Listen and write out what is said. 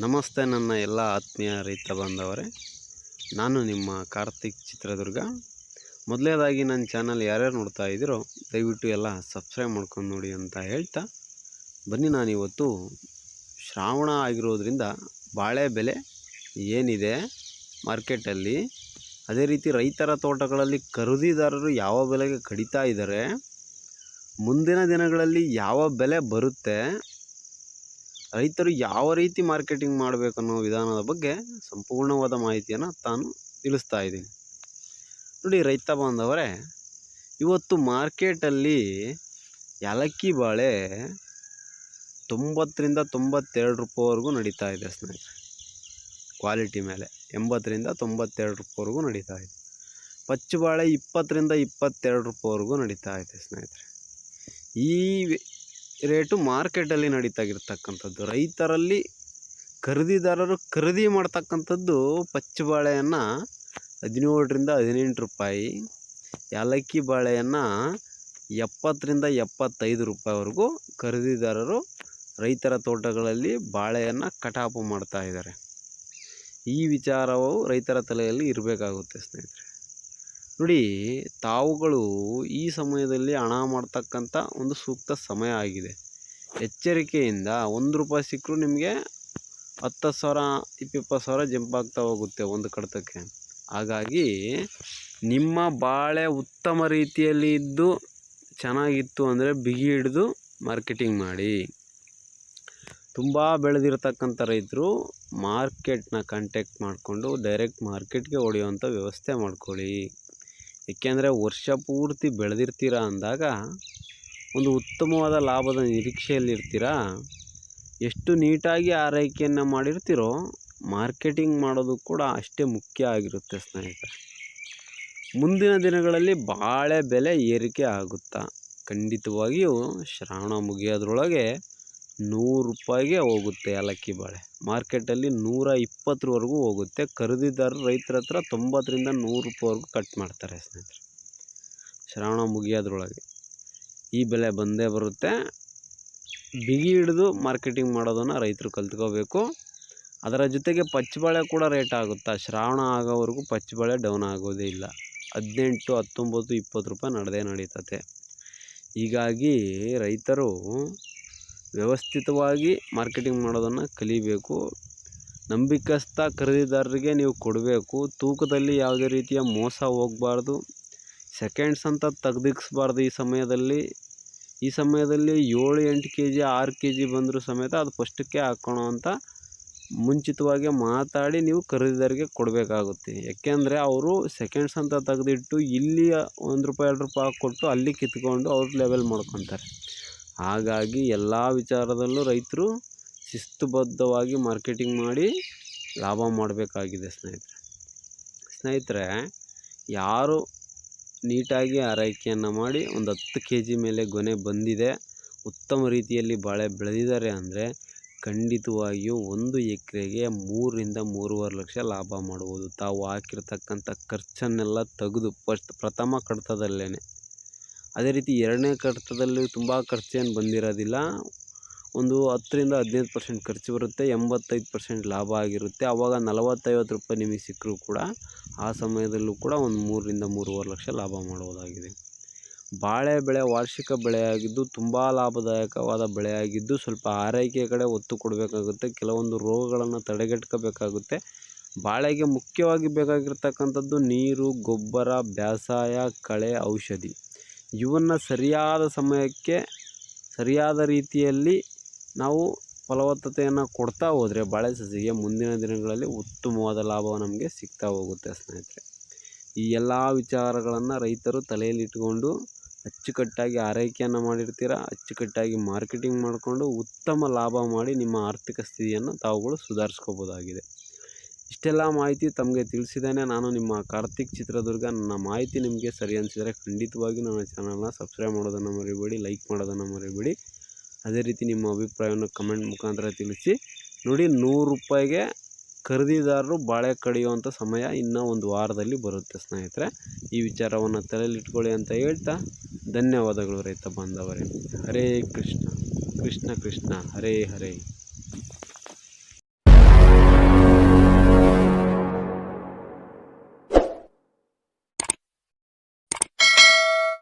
ನಮಸ್ತೆ ನನ್ನ ಎಲ್ಲ ಆತ್ಮೀಯ ರೈತ ಬಾಂಧವರೇ. ನಾನು ನಿಮ್ಮ ಕಾರ್ತಿಕ್ ಚಿತ್ರದುರ್ಗ. ಮೊದಲನೇದಾಗಿ ನನ್ನ ಚಾನಲ್ ಯಾರ್ಯಾರು ನೋಡ್ತಾ ಇದ್ದೀರೋ, ದಯವಿಟ್ಟು ಎಲ್ಲ ಸಬ್ಸ್ಕ್ರೈಬ್ ಮಾಡ್ಕೊಂಡು ನೋಡಿ ಅಂತ ಹೇಳ್ತಾ, ಬನ್ನಿ ನಾನಿವತ್ತು ಶ್ರಾವಣ ಆಗಿರೋದ್ರಿಂದ ಬಾಳೆ ಬೆಲೆ ಏನಿದೆ ಮಾರ್ಕೆಟಲ್ಲಿ, ಅದೇ ರೀತಿ ರೈತರ ತೋಟಗಳಲ್ಲಿ ಖರೀದಿದಾರರು ಯಾವ ಬೆಲೆಗೆ ಕಡಿತಾ ಇದ್ದಾರೆ, ಮುಂದಿನ ದಿನಗಳಲ್ಲಿ ಯಾವ ಬೆಲೆ ಬರುತ್ತೆ ರೈತರು ಯಾವ ರೀತಿ ಮಾರ್ಕೆಟಿಂಗ್ ಮಾಡಬೇಕನ್ನೋ ವಿಧಾನದ ಬಗ್ಗೆ ಸಂಪೂರ್ಣವಾದ ಮಾಹಿತಿಯನ್ನು ತಾನು ತಿಳಿಸ್ತಾ ಇದ್ದೀನಿ. ನೋಡಿ ರೈತ ಬಾಂಧವರೇ, ಇವತ್ತು ಮಾರ್ಕೆಟಲ್ಲಿ ಏಲಕ್ಕಿ ಬಾಳೆ ತೊಂಬತ್ತರಿಂದ ತೊಂಬತ್ತೆರಡು ರೂಪಾಯಿವರೆಗೂ ನಡೀತಾ ಇದೆ ಸ್ನೇಹಿತರೆ. ಕ್ವಾಲಿಟಿ ಮೇಲೆ ಎಂಬತ್ತರಿಂದ ತೊಂಬತ್ತೆರಡು ರೂಪಾಯಿವರೆಗೂ ನಡೀತಾ ಇದೆ. ಪಚ್ಚು ಬಾಳೆ ಇಪ್ಪತ್ತರಿಂದ ಇಪ್ಪತ್ತೆರಡು ರೂಪಾಯಿವರೆಗೂ ನಡೀತಾ ಇದೆ ಸ್ನೇಹಿತರೆ. ಈ ರೇಟು ಮಾರ್ಕೆಟಲ್ಲಿ ನಡೀತಾಗಿರ್ತಕ್ಕಂಥದ್ದು. ರೈತರಲ್ಲಿ ಖರೀದಿದಾರರು ಖರೀದಿ ಮಾಡ್ತಕ್ಕಂಥದ್ದು ಪಚ್ಚು ಬಾಳೆಯನ್ನು ಹದಿನೇಳರಿಂದ ಹದಿನೆಂಟು ರೂಪಾಯಿ ಏಲಕ್ಕಿ ಬಾಳೆಯನ್ನು ಎಪ್ಪತ್ತರಿಂದ ಎಪ್ಪತ್ತೈದು ರೂಪಾಯಿವರೆಗೂ ಖರೀದಿದಾರರು ರೈತರ ತೋಟಗಳಲ್ಲಿ ಬಾಳೆಯನ್ನು ಕಟಾಪು ಮಾಡ್ತಾ ಇದ್ದಾರೆ. ಈ ವಿಚಾರವು ರೈತರ ತಲೆಯಲ್ಲಿ ಇರಬೇಕಾಗುತ್ತೆ ಸ್ನೇಹಿತರೆ. ನೋಡಿ, ತಾವುಗಳು ಈ ಸಮಯದಲ್ಲಿ ಹಣ ಮಾಡ್ತಕ್ಕಂಥ ಒಂದು ಸೂಕ್ತ ಸಮಯ ಆಗಿದೆ. ಎಚ್ಚರಿಕೆಯಿಂದ ಒಂದು ರೂಪಾಯಿ ಸಿಕ್ಕರೂ ನಿಮಗೆ ಹತ್ತು ಸಾವಿರ, ಇಪ್ಪತ್ತು ಸಾವಿರ ಜಂಪ್ ಆಗ್ತಾ ಹೋಗುತ್ತೆ ಒಂದು ಕಡತಕ್ಕೆ. ಹಾಗಾಗಿ ನಿಮ್ಮ ಬಾಳೆ ಉತ್ತಮ ರೀತಿಯಲ್ಲಿ ಇದ್ದು ಚೆನ್ನಾಗಿತ್ತು ಅಂದರೆ ಬಿಗಿ ಹಿಡಿದು ಮಾರ್ಕೆಟಿಂಗ್ ಮಾಡಿ. ತುಂಬ ಬೆಳೆದಿರ್ತಕ್ಕಂಥ ರೈತರು ಮಾರ್ಕೆಟ್ನ ಕಾಂಟ್ಯಾಕ್ಟ್ ಮಾಡಿಕೊಂಡು ಡೈರೆಕ್ಟ್ ಮಾರ್ಕೆಟ್ಗೆ ಹೊಡೆಯುವಂಥ ವ್ಯವಸ್ಥೆ ಮಾಡ್ಕೊಳ್ಳಿ. ಏಕೆಂದರೆ ವರ್ಷ ಪೂರ್ತಿ ಬೆಳೆದಿರ್ತೀರ ಅಂದಾಗ ಒಂದು ಉತ್ತಮವಾದ ಲಾಭದ ನಿರೀಕ್ಷೆಯಲ್ಲಿರ್ತೀರ? ಎಷ್ಟು ನೀಟಾಗಿ ಆರೈಕೆಯನ್ನು ಮಾಡಿರ್ತೀರೋ, ಮಾರ್ಕೆಟಿಂಗ್ ಮಾಡೋದು ಕೂಡ ಅಷ್ಟೇ ಮುಖ್ಯ ಆಗಿರುತ್ತೆ ಸ್ನೇಹಿತರೆ. ಮುಂದಿನ ದಿನಗಳಲ್ಲಿ ಬಾಳೆ ಬೆಲೆ ಏರಿಕೆ ಆಗುತ್ತಾ? ಖಂಡಿತವಾಗಿಯೂ ಶ್ರಾವಣ ಮುಗಿಯೋದ್ರೊಳಗೆ ನೂರು ರೂಪಾಯಿಗೆ ಹೋಗುತ್ತೆ ಏಲಕ್ಕಿ ಬಾಳೆ. ಮಾರ್ಕೆಟಲ್ಲಿ ನೂರ ಇಪ್ಪತ್ತರವರೆಗೂ ಹೋಗುತ್ತೆ. ಖರೀದಿದಾರರು ರೈತರ ಹತ್ರ ತೊಂಬತ್ತರಿಂದ ನೂರು ರೂಪಾಯಿವರೆಗೂ ಕಟ್ ಮಾಡ್ತಾರೆ ಸ್ನೇಹಿತರೆ. ಶ್ರಾವಣ ಮುಗಿಯೋದ್ರೊಳಗೆ. ಈ ಬೆಲೆ ಬಂದೇ ಬರುತ್ತೆ. ಬಿಗಿ ಹಿಡಿದು ಮಾರ್ಕೆಟಿಂಗ್ ಮಾಡೋದನ್ನು ರೈತರು ಕಲ್ತ್ಕೋಬೇಕು. ಅದರ ಜೊತೆಗೆ ಪಚ್ಚಬಾಳೆ ಕೂಡ ರೇಟ್ ಆಗುತ್ತಾ? ಶ್ರಾವಣ ಆಗೋವರೆಗೂ ಪಚ್ಚಬಾಳೆ ಡೌನ್ ಆಗೋದೇ ಇಲ್ಲ. ಹದಿನೆಂಟು, ಹತ್ತೊಂಬತ್ತು, ಇಪ್ಪತ್ತು ರೂಪಾಯಿ ನಡೆದೇ ನಡೀತತೆ. ಹೀಗಾಗಿ ರೈತರು ವ್ಯವಸ್ಥಿತವಾಗಿ ಮಾರ್ಕೆಟಿಂಗ್ ಮಾಡೋದನ್ನು ಕಲಿಬೇಕು. ನಂಬಿಕಸ್ಥ ಖರೀದಿದಾರರಿಗೆ ನೀವು ಕೊಡಬೇಕು. ತೂಕದಲ್ಲಿ ಯಾವುದೇ ರೀತಿಯ ಮೋಸ ಹೋಗಬಾರ್ದು. ಸೆಕೆಂಡ್ಸ್ ಅಂತ ತೆಗ್ದಿಕ್ಸ್ಬಾರ್ದು ಈ ಸಮಯದಲ್ಲಿ. ಈ ಸಮಯದಲ್ಲಿ ಏಳು ಎಂಟು ಕೆ ಜಿ ಆರು ಕೆ ಜಿ ಬಂದರೂ ಸಮೇತ ಅದು ಫಸ್ಟಕ್ಕೆ ಹಾಕ್ಕೊಳೋ ಅಂತ ಮುಂಚಿತವಾಗಿ ಮಾತಾಡಿ ನೀವು ಖರೀದಿದಾರಿಗೆ ಕೊಡಬೇಕಾಗುತ್ತೆ. ಯಾಕೆಂದರೆ ಅವರು ಸೆಕೆಂಡ್ಸ್ ಅಂತ ತೆಗೆದಿಟ್ಟು ಇಲ್ಲಿ ಒಂದು ರೂಪಾಯಿ, ಎರಡು ರೂಪಾಯಿ ಹಾಕ್ಕೊಟ್ಟು ಅಲ್ಲಿ ಕಿತ್ಕೊಂಡು ಅವ್ರು ಲೆವೆಲ್ ಮಾಡ್ಕೊತಾರೆ. ಹಾಗಾಗಿ ಎಲ್ಲ ವಿಚಾರದಲ್ಲೂ ರೈತರು ಶಿಸ್ತುಬದ್ಧವಾಗಿ ಮಾರ್ಕೆಟಿಂಗ್ ಮಾಡಿ ಲಾಭ ಮಾಡಬೇಕಾಗಿದೆ ಸ್ನೇಹಿತರೆ. ಸ್ನೇಹಿತರೆ, ಯಾರು ನೀಟಾಗಿ ಆರೈಕೆಯನ್ನು ಮಾಡಿ ಒಂದು ಹತ್ತು ಕೆ ಜಿ ಮೇಲೆ ಗೊನೆ ಬಂದಿದೆ, ಉತ್ತಮ ರೀತಿಯಲ್ಲಿ ಬಾಳೆ ಬೆಳೆದಿದ್ದಾರೆ ಅಂದರೆ ಖಂಡಿತವಾಗಿಯೂ ಒಂದು ಎಕರೆಗೆ ಮೂರರಿಂದ ಮೂರುವರೆ ಲಕ್ಷ ಲಾಭ ಮಾಡ್ಬೋದು. ತಾವು ಹಾಕಿರ್ತಕ್ಕಂಥ ಖರ್ಚನ್ನೆಲ್ಲ ತೆಗೆದು ಫಸ್ಟ್ ಪ್ರಥಮ ಕಡಿತದಲ್ಲೇ ಅದೇ ರೀತಿ ಎರಡನೇ ಕಡತದಲ್ಲಿ ತುಂಬ ಖರ್ಚೇನು ಬಂದಿರೋದಿಲ್ಲ. ಒಂದು ಹತ್ತರಿಂದ ಹದಿನೈದು ಪರ್ಸೆಂಟ್ ಖರ್ಚು ಬರುತ್ತೆ, ಎಂಬತ್ತೈದು ಪರ್ಸೆಂಟ್ ಲಾಭ ಆಗಿರುತ್ತೆ. ಆವಾಗ ನಲವತ್ತೈವತ್ತು ರೂಪಾಯಿ ನಿಮಗೆ ಸಿಕ್ಕರೂ ಕೂಡ ಆ ಸಮಯದಲ್ಲೂ ಕೂಡ ಒಂದು ಮೂರರಿಂದ ಮೂರುವರೆ ಲಕ್ಷ ಲಾಭ ಮಾಡ್ಬೋದಾಗಿದೆ. ಬಾಳೆ ಬೆಳೆ ವಾರ್ಷಿಕ ಬೆಳೆಯಾಗಿದ್ದು ತುಂಬ ಲಾಭದಾಯಕವಾದ ಬೆಳೆಯಾಗಿದ್ದು ಸ್ವಲ್ಪ ಆರೈಕೆ ಕಡೆ ಒತ್ತು ಕೊಡಬೇಕಾಗುತ್ತೆ, ಕೆಲವೊಂದು ರೋಗಗಳನ್ನು ತಡೆಗಟ್ಟಬೇಕಾಗುತ್ತೆ ಬಾಳೆಗೆ ಮುಖ್ಯವಾಗಿ ಬೇಕಾಗಿರ್ತಕ್ಕಂಥದ್ದು ನೀರು, ಗೊಬ್ಬರ, ಬೇಸಾಯ, ಕಳೆ, ಔಷಧಿ. ಇವನ್ನು ಸರಿಯಾದ ಸಮಯಕ್ಕೆ, ಸರಿಯಾದ ರೀತಿಯಲ್ಲಿ ನಾವು ಫಲವತ್ತತೆಯನ್ನು ಕೊಡ್ತಾ ಹೋದರೆ ಬಾಳೆ ಸಸಿಗೆ ಮುಂದಿನ ದಿನಗಳಲ್ಲಿ ಉತ್ತಮವಾದ ಲಾಭ ನಮಗೆ ಸಿಗ್ತಾ ಹೋಗುತ್ತೆ ಸ್ನೇಹಿತರೆ. ಈ ಎಲ್ಲ ವಿಚಾರಗಳನ್ನು ರೈತರು ತಲೆಯಲ್ಲಿಟ್ಕೊಂಡು ಅಚ್ಚುಕಟ್ಟಾಗಿ ಆರೈಕೆಯನ್ನು ಮಾಡಿರ್ತೀರ, ಅಚ್ಚುಕಟ್ಟಾಗಿ ಮಾರ್ಕೆಟಿಂಗ್ ಮಾಡಿಕೊಂಡು ಉತ್ತಮ ಲಾಭ ಮಾಡಿ ನಿಮ್ಮ ಆರ್ಥಿಕ ಸ್ಥಿತಿಯನ್ನು ತಾವುಗಳು ಸುಧಾರಿಸ್ಕೋಬೋದಾಗಿದೆ. ಇಷ್ಟೆಲ್ಲ ಮಾಹಿತಿ ತಮಗೆ ತಿಳಿಸಿದ್ದೇನೆ. ನಾನು ನಿಮ್ಮ ಕಾರ್ತಿಕ್ ಚಿತ್ರದುರ್ಗ. ನನ್ನ ಮಾಹಿತಿ ನಿಮಗೆ ಸರಿ ಅನಿಸಿದರೆ ಖಂಡಿತವಾಗಿ ನನ್ನ ಚಾನಲ್ನ ಸಬ್ಸ್ಕ್ರೈಬ್ ಮಾಡೋದನ್ನು ಮರಿಬೇಡಿ ಲೈಕ್ ಮಾಡೋದನ್ನು ಮರಿಬೇಡಿ. ಅದೇ ರೀತಿ ನಿಮ್ಮ ಅಭಿಪ್ರಾಯವನ್ನು ಕಮೆಂಟ್ ಮುಖಾಂತರ ತಿಳಿಸಿ. ನೋಡಿ, ನೂರು ರೂಪಾಯಿಗೆ ಖರೀದಿದಾರರು ಬಾಳೆ ಕಡಿಯುವಂಥ ಸಮಯ ಇನ್ನೂ ಒಂದು ವಾರದಲ್ಲಿ ಬರುತ್ತೆ ಸ್ನೇಹಿತರೆ. ಈ ವಿಚಾರವನ್ನು ತಲೆಯಲ್ಲಿಟ್ಕೊಳ್ಳಿ ಅಂತ ಹೇಳ್ತಾ ಧನ್ಯವಾದಗಳು ರೈತ ಬಾಂಧವರೇ. ಹರೇ ಕೃಷ್ಣ. ಕೃಷ್ಣ ಕೃಷ್ಣ. ಹರೇ ಹರೇ.